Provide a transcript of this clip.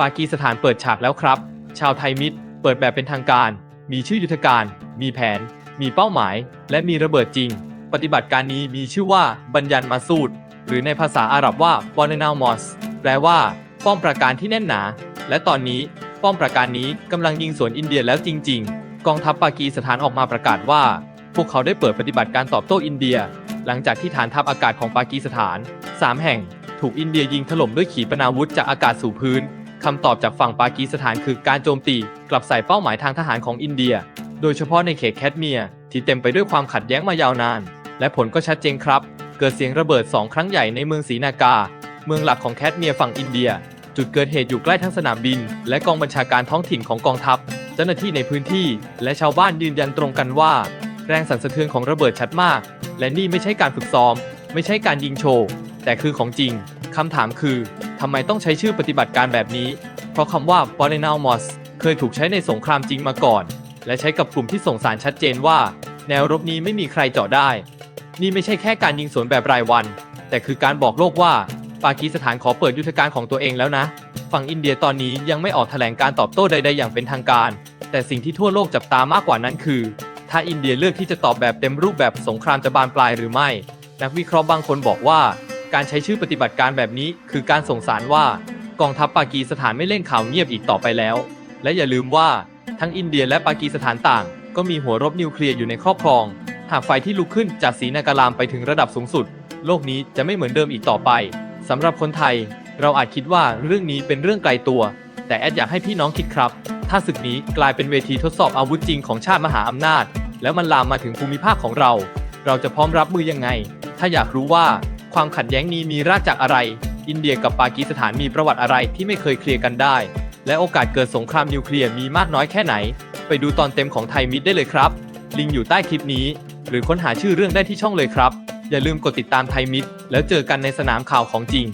ปากีสถานเปิดฉากแล้วครับ ชาวไทยมิตร เปิดแบบเป็นทางการ มีชื่อยุทธการ มีแผน มีเป้าหมาย และมีระเบิดจริง ปฏิบัติการนี้มีชื่อว่าบัญญันมาสูดหรือในภาษาอาหรับว่าบอนเนลมอสแปลว่า ป้อมปราการที่แน่นหนา และตอนนี้ ป้อมปราการนี้กำลังยิงสวนอินเดียแล้วจริง ๆ กองทัพปากีสถานออกมาประกาศว่า พวกเขาได้เปิดปฏิบัติการตอบโต้อินเดีย หลังจากที่ฐานทัพอากาศของปากีสถาน 3 แห่ง ถูกอินเดียยิงถล่มด้วยขีปนาวุธจากอากาศสู่พื้น คำตอบจากฝั่งปากีสถานคือการโจมตีกลับใส่เป้าหมายทางทหารของอินเดีย โดยเฉพาะในเขตแคชเมียร์ที่เต็มไปด้วยความขัดแย้งมายาวนาน และผลก็ชัดเจนครับ เกิดเสียงระเบิด2ครั้งใหญ่ในเมืองศรีนากา เมืองหลักของแคชเมียร์ฝั่งอินเดีย จุดเกิดเหตุอยู่ใกล้ทั้งสนามบิน และกองบัญชาการท้องถิ่นของกองทัพ เจ้าหน้าที่ในพื้นที่ และชาวบ้านยืนยันตรงกันว่า แรงสั่นสะเทือนของระเบิดชัดมาก และนี่ไม่ใช่การฝึกซ้อม ไม่ใช่การยิงโชว์แต่คือของจริง คำถามคือทำไมต้องใช้ชื่อปฏิบัติการแบบนี้ เพราะคำว่า b o n e n a l Mos เคยถูกใช้ในสงครามจริงมาก่อน และใช้กับกลุ่มที่ส่งสารชัดเจนว่า แนวรบนี้ไม่มีใครเจาะได้ นี่ไม่ใช่แค่การยิงสวนแบบรายวัน แต่คือการบอกโลกว่า ปากีสถานขอเปิดยุทธการของตัวเองแล้วนะ ฝั่งอินเดียตอนนี้ยังไม่ออกแถลงการตอบโต้ใด ๆ อย่างเป็นทางการ แต่สิ่งที่ทั่วโลกจับตามากกว่านั้นคือ ถ้าอินเดียเลือกที่จะตอบแบบเต็มรูปแบบสงครามจะบานปลายหรือไม่ นักวิเคราะห์บางคนบอกว่า การใช้ชื่อปฏิบัติการแบบนี้คือการส่งสารว่ากองทัพปากีสถานไม่เล่นข่าวเงียบอีกต่อไปแล้ว และอย่าลืมว่าทั้งอินเดียและปากีสถานต่าง ก็มีหัวรบนิวเคลียร์อยู่ในครอบครอง หากไฟที่ลุกขึ้นจากสีนากาลามไปถึงระดับสูงสุด โลกนี้จะไม่เหมือนเดิมอีกต่อไปสำหรับคนไทย เราอาจคิดว่าเรื่องนี้เป็นเรื่องไกลตัว แต่แอดอยากให้พี่น้องคิดครับ ถ้าศึกนี้กลายเป็นเวทีทดสอบอาวุธจริงของชาติมหาอำนาจ แล้วมันลามมาถึงภูมิภาคของเรา เราจะพร้อมรับมือยังไง ถ้าอยากรู้ว่า ความขัดแย้งนี้มีรากจากอะไร อินเดียกับปากีสถานมีประวัติอะไรที่ไม่เคยเคลียร์กันได้ และโอกาสเกิดสงครามนิวเคลียร์มีมากน้อยแค่ไหน ไปดูตอนเต็มของไทยมิดได้เลยครับ ลิงก์อยู่ใต้คลิปนี้ หรือค้นหาชื่อเรื่องได้ที่ช่องเลยครับ อย่าลืมกดติดตามไทยมิดแล้วเจอกันในสนามข่าวของจริง